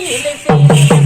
கோவிந்தமா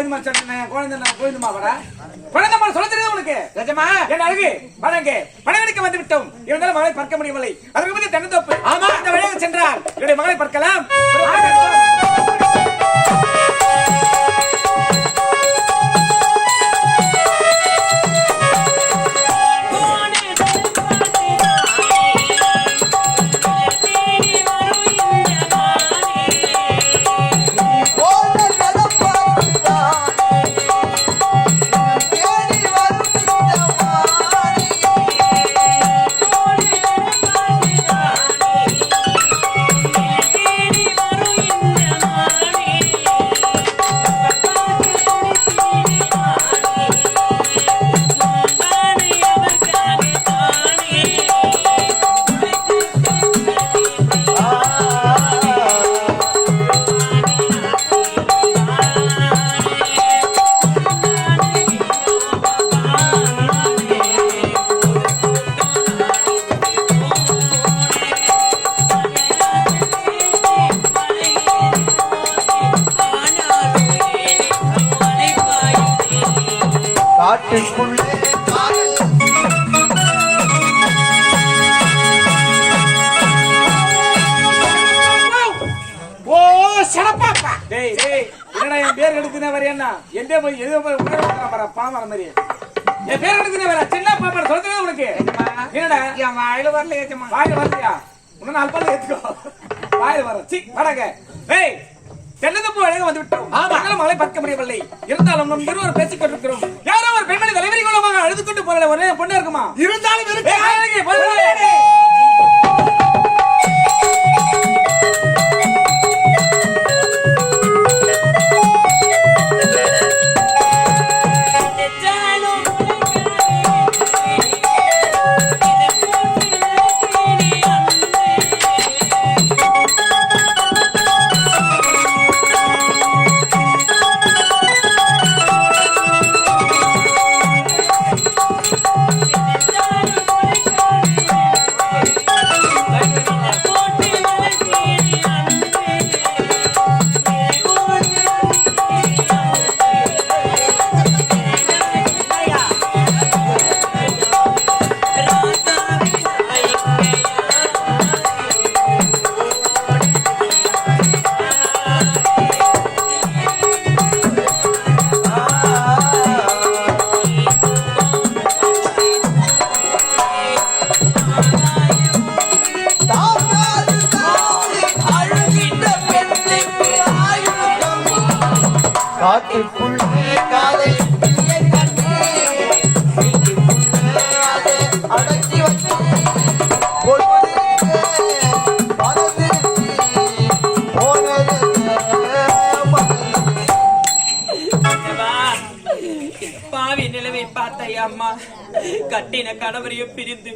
கோவிந்தமா சொன்ன குழந்தை கோவிந்தமா வர? குழந்தைமா சொல்ல தெரியுது உனக்கு. நிஜமா? என் அழகு வணங்க. பணவெடுக்க வந்து விட்டோம் இருந்தாலும் மகளை பார்க்க முடியவில்லை. அதற்கு பத்தி தென்னந்தோப்பு. ஆமா அந்த வழியாக சென்றால். என்னுடைய மகளை பார்க்கலாம். காட்டுக்குள்ளே ஓ சிறப்பாப்பா. டேய் டேய் என்னடா என் பேர் எடுக்குனே வர என்ன? எந்த போய் எது போய் உள்ள வர பாமர மாதிரி. என் பேர் எடுக்குனே வர சின்ன சொல்றதே உனக்கு. என்னடா? என் வாயில வரல வாயில வரலையா? இன்னும் நாலு பால் ஏத்துக்கோ. வாயில வர சி வடங்க டேய் தென்னந்தப்பு அழக வந்து விட்டோம். ஆமா. மலை பார்க்க முடியவில்லை. இருந்தாலும் நம் இருவர் பேசிக் கொண்டிருக்கிறோம். யாரோ ஒரு பெண்மணி தலைவரி மூலமாக அழுது கொண்டு போற ஒரே பொண்ணு இருக்குமா? இருந்தாலும் இருக்கு காட்டுக்குள்ளே பாவி நிலைமை பார்த்த அம்மா. கட்டின கணவரையும் பிரிந்து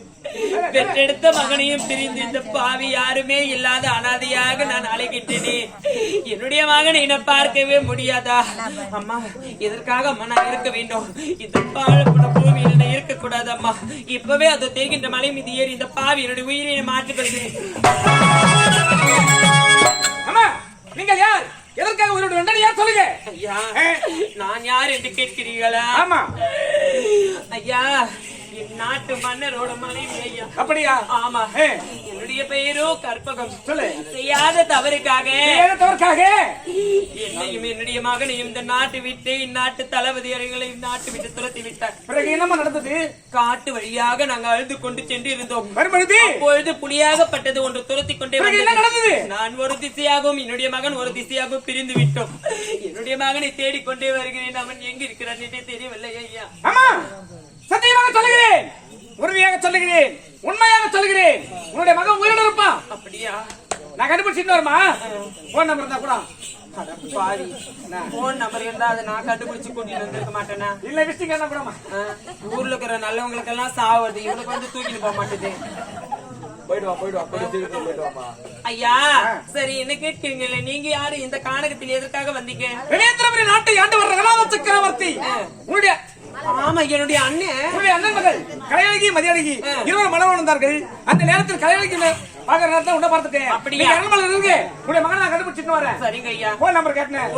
பெற்றெடுத்த மகனையும் பிரிந்து இந்த பாவி யாருமே இல்லாத அனாதையாக நான் அழைகிட்டேனே. என்னுடைய மகனை நான் பார்க்கவே முடியாதா? அம்மா எதற்காக அம்மா நான் இருக்க வேண்டும்? இந்த பாழப்பட பூமியில் நான் இருக்கக்கூடாது அம்மா. இப்பவே அது தெரிகின்ற மலை மீது ஏறி இந்த பாவி என்னுடைய உயிரை மாற்றுகிறது அம்மா நீங்கள் யார்? எதற்காக உயிரோடு வந்தா யார் சொல்லுங்க? ஐயா நான் யார் என்று கேட்கிறீர்களா? ஆமா. ஐயா என் நாட்டு மன்னரோட மனைவி ஐயா. அப்படியா? ஆமா. என்னுடைய பெயரோ கற்பகம். சொல்லு. செய்யாத தவறுக்காக. ஏதற்காக என்னையும் என்னுடைய மகனையும் இந்த நாட்டு விட்டு இந்நாட்டு தளபதி அவர்களை இந்நாட்டு விட்டு துரத்தி விட்டார். பிறகு என்னம்மா நடந்தது? காட்டு வழியாக நாங்கள் அழுது கொண்டு சென்று இருந்தோம் மறுபடி அப்பொழுது புலியாகப்பட்டது ஒன்று துரத்தி கொண்டே. நடந்தது? நான் ஒரு திசையாகவும் என்னுடைய மகன் ஒரு திசையாகவும் பிரிந்து விட்டோம். என்னுடைய மகனை தேடிக்கொண்டே வருகிறேன். அவன் எங்க இருக்கிறான்? என்றே தெரியவில்லை ஐயா. அம்மா சத்தியமாக சொல்லுகிறேன். உறுதியாக சொல்லுகிறேன். உண்மையாக சொல்லுகிறேன். உன்னுடைய மகன் உயிரோடு இருப்பான் அப்படியா? நான் கண்டுபிடிச்சிட்டு வருமா போன் நம்பர் இருந்தா கூட. போன் நம்பர் இருந்தா அதை நான் கண்டுபிடிச்சு கூட்டிட்டு வந்திருக்க மாட்டேனா? இல்ல விசிட்டிங் என்ன கூடமா ஊர்ல இருக்கிற நல்லவங்களுக்கு எல்லாம் சாவுது. இவனுக்கு வந்து தூக்கிட்டு போக மாட்டேது. போயிட்டு வா போயிட்டு வா போயிட்டு திருப்பி போயிட்டு வாமா ஐயா சரி என்ன கேட்கிறீங்களே? நீங்க யாரு? இந்த கானகத்தில் எதற்காக வந்தீங்க? நாட்டை ஆண்டு வர்ற சக்கரவர்த்தி. உன்னுடைய ஆமா என்னுடைய அண்ணன் அண்ணன் மகள் கலையழகி மதியழகி இருவரும் மலர் வந்தார்கள். அந்த நேரத்தில் கலையழகி பாக்குற நேரத்தை உன்ன பார்த்துட்டேன். அப்படியா? நீங்க அரண்மனையில் இருக்கு உன்னுடைய மகனை நான் கண்டுபிடிச்சிட்டு வரேன். சரிங்க ஐயா. போன் நம்பர் கேட்டேன்.